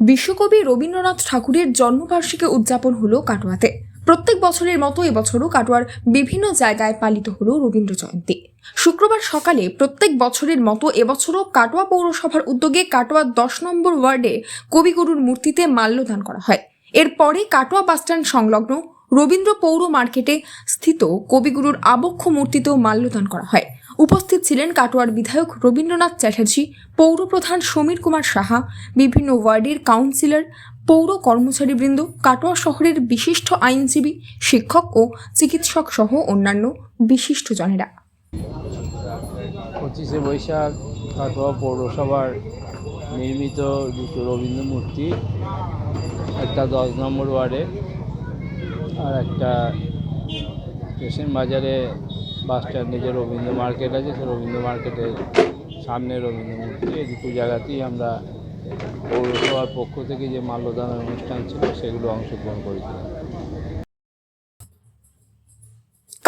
বিশ্বকবি রবীন্দ্রনাথ ঠাকুরের জন্মবার্ষিকী উদযাপন হলো কাটোয়াতে। প্রত্যেক বছরের মতো এবছরও কাটোয়ার বিভিন্ন জায়গায় পালিত হলো রবীন্দ্র জয়ন্তী। শুক্রবার সকালে প্রত্যেক বছরের মতো এবছরও কাটোয়া পৌরসভার উদ্যোগে কাটোয়া দশ নম্বর ওয়ার্ডে কবিগুরুর মূর্তিতে মাল্যদান করা হয়। এরপরে কাটোয়া বাসস্ট্যান্ড সংলগ্ন রবীন্দ্র পৌর মার্কেটে স্থিত কবিগুরুর আবক্ষ মূর্তিতেও মাল্যদান করা হয়। উপস্থিত ছিলেন কাটোয়ার বিধায়ক রবীন্দ্রনাথ চ্যাটার্জি পৌরপ্রধান সমীর কুমার সাহা, বিভিন্ন ওয়ার্ডের কাউন্সিলর, পৌর কর্মচারীবৃন্দ, কাটোয়া শহরের বিশিষ্ট আইনজীবী, শিক্ষক ও চিকিৎসক সহ অন্যান্য বিশিষ্টজনেরা। পঁচিশে বৈশাখ কাটোয়া পৌরসভার নির্মিত রবীন্দ্র মূর্তি একটা দশ নম্বর ওয়ার্ডে আর একটা স্টেশন বাজারে বাস স্ট্যান্ডে যে রবীন্দ্র মার্কেট আছে সে রবীন্দ্র মার্কেটের সামনে রবীন্দ্র মূর্তি, এই দুটো জায়গাতেই আমরা পৌরসভার পক্ষ থেকে যে মাল্যদানের অনুষ্ঠান ছিল, সেগুলো অংশগ্রহণ করেছিলাম।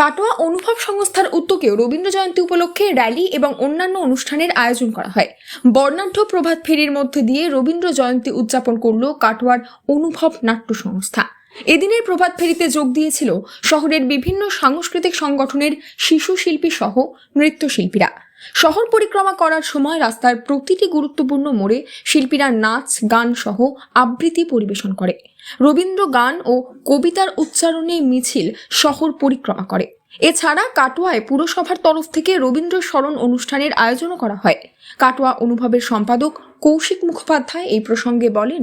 কাটোয়া অনুভব সংস্থার উদ্যোগেও রবীন্দ্র জয়ন্তী উপলক্ষে র্যালি এবং অন্যান্য অনুষ্ঠানের আয়োজন করা হয়। বর্ণাঢ্য প্রভাত ফেরির মধ্যে দিয়ে রবীন্দ্র জয়ন্তী উদযাপন করল কাটোয়ার অনুভব নাট্য সংস্থা। এদিনের প্রভাত ফেরিতে যোগ দিয়েছিল শহরের বিভিন্ন সাংস্কৃতিক সংগঠনের শিশু শিল্পী সহ নৃত্যশিল্পীরা শহর পরিক্রমা করার সময় রাস্তার প্রতিটি গুরুত্বপূর্ণ মোড়ে শিল্পীরা নাচ, গান সহ আবৃত্তি পরিবেশন করে। রবীন্দ্র গান ও কবিতার উচ্চারণে মিছিল শহর পরিক্রমা করে। এছাড়া কাটোয়ায় পুরসভার তরফ থেকে রবীন্দ্র স্মরণ অনুষ্ঠানের আয়োজনও করা হয়। কাটোয়া অনুভবের সম্পাদক কৌশিক মুখোপাধ্যায় এই প্রসঙ্গে বলেন,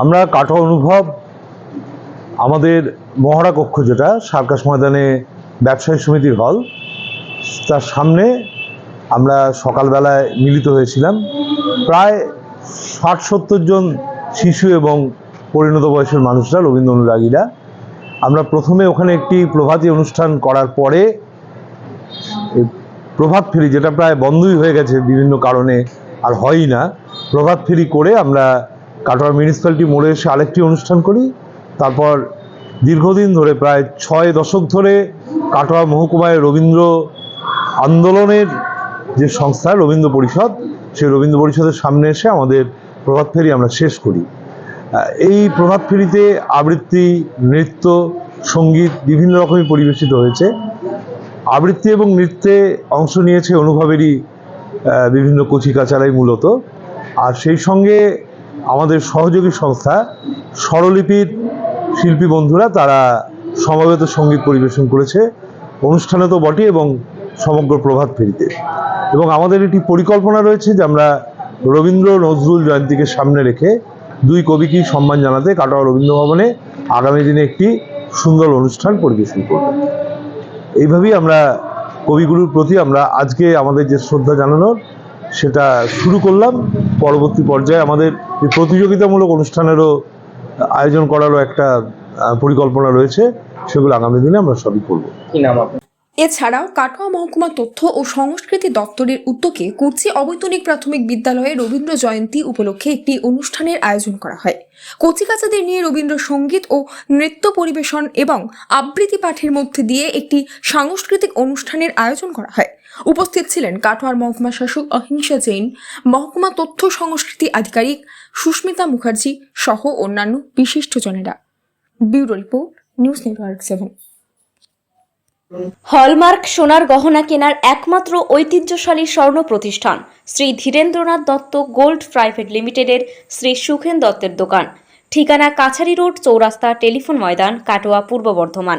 আমরা কাটোয়া অনুভব আমাদের মহড়া কক্ষ যেটা, সার্কাস ময়দানে ব্যবসায়ী সমিতির হল, তার সামনে আমরা সকালবেলায় মিলিত হয়েছিলাম। প্রায় ষাট সত্তর জন শিশু এবং পরিণত বয়সের মানুষরা রবীন্দ্র অনুরাগীরা আমরা প্রথমে ওখানে একটি প্রভাতী অনুষ্ঠান করার পরে প্রভাত ফেরি যেটা প্রায় বন্ধই হয়ে গেছে বিভিন্ন কারণে, আর হয়ই না। প্রভাত ফেরি করে আমরা কাটোয়া মিউনিসিপ্যালিটি মোড়ে এসে আরেকটি অনুষ্ঠান করি। তারপর দীর্ঘদিন ধরে প্রায় ছয় দশক ধরে কাটোয়া মহকুমায় রবীন্দ্র আন্দোলনের যে সংস্থা, রবীন্দ্র পরিষদ, সেই রবীন্দ্র পরিষদের সামনে এসে আমাদের প্রভাত ফেরি আমরা শেষ করি। এই প্রভাত ফেরিতে আবৃত্তি, নৃত্য, সংগীত বিভিন্ন রকমই পরিবেশিত হয়েছে। আবৃত্তি এবং নৃত্যে অংশ নিয়েছে অনুভবেরই বিভিন্ন কচিকাচারাই মূলত। আর সেই সঙ্গে আমাদের সহযোগী সংস্থা, স্বরলিপির শিল্পী বন্ধুরা, তারা সমবেত সংগীত পরিবেশন করেছে। অনুষ্ঠানে তো বটে এবং সমগ্র প্রভাত ফেরিতে। এবং আমাদের একটি পরিকল্পনা রয়েছে যে আমরা রবীন্দ্র নজরুল জয়ন্তীকে সামনে রেখে দুই কবিকেই সম্মান জানাতে কাটোয়া রবীন্দ্র ভবনে আগামী দিনে একটি সুন্দর অনুষ্ঠান পরিবেশন করব। এইভাবেই আমরা কবিগুরুর প্রতি আমরা আজকে আমাদের যে শ্রদ্ধা জানানোর সেটা শুরু করলাম। পরবর্তী পর্যায়ে আমাদের প্রতিযোগিতামূলক অনুষ্ঠানেরও আয়োজন করারও একটা পরিকল্পনা রয়েছে। সেগুলো আগামী দিনে আমরা সবই করব। এছাড়াও কাটোয়া মহকুমা তথ্য ও সংস্কৃতি দপ্তরের উদ্যোগে কুর্চি অবৈতনিক প্রাথমিক বিদ্যালয়ে রবীন্দ্র জয়ন্তী উপলক্ষে একটি অনুষ্ঠানের আয়োজন করা হয়। কচিকাচাদের নিয়ে রবীন্দ্রসঙ্গীত ও নৃত্য পরিবেশন এবং আবৃত্তি পাঠের মধ্যে দিয়ে একটি সাংস্কৃতিক অনুষ্ঠানের আয়োজন করা হয়। উপস্থিত ছিলেন কাটোয়ার মহকুমা শাসক অহিংসা জৈন, মহকুমা তথ্য সংস্কৃতি আধিকারিক সুস্মিতা মুখার্জি সহ অন্যান্য বিশিষ্টজনেরা। Bureau report, news network seven. Hallmark সোনার গহনা কেনার একমাত্র ঐতিহ্যশালী স্বর্ণ প্রতিষ্ঠান শ্রী ধীরেন্দ্রনাথ দত্ত গোল্ড প্রাইভেট লিমিটেডের শ্রী সুখেন দত্তের দোকান। ঠিকানা কাছারি রোড চৌরাস্তা টেলিফোন ময়দান, কাটোয়া, পূর্ব বর্ধমান।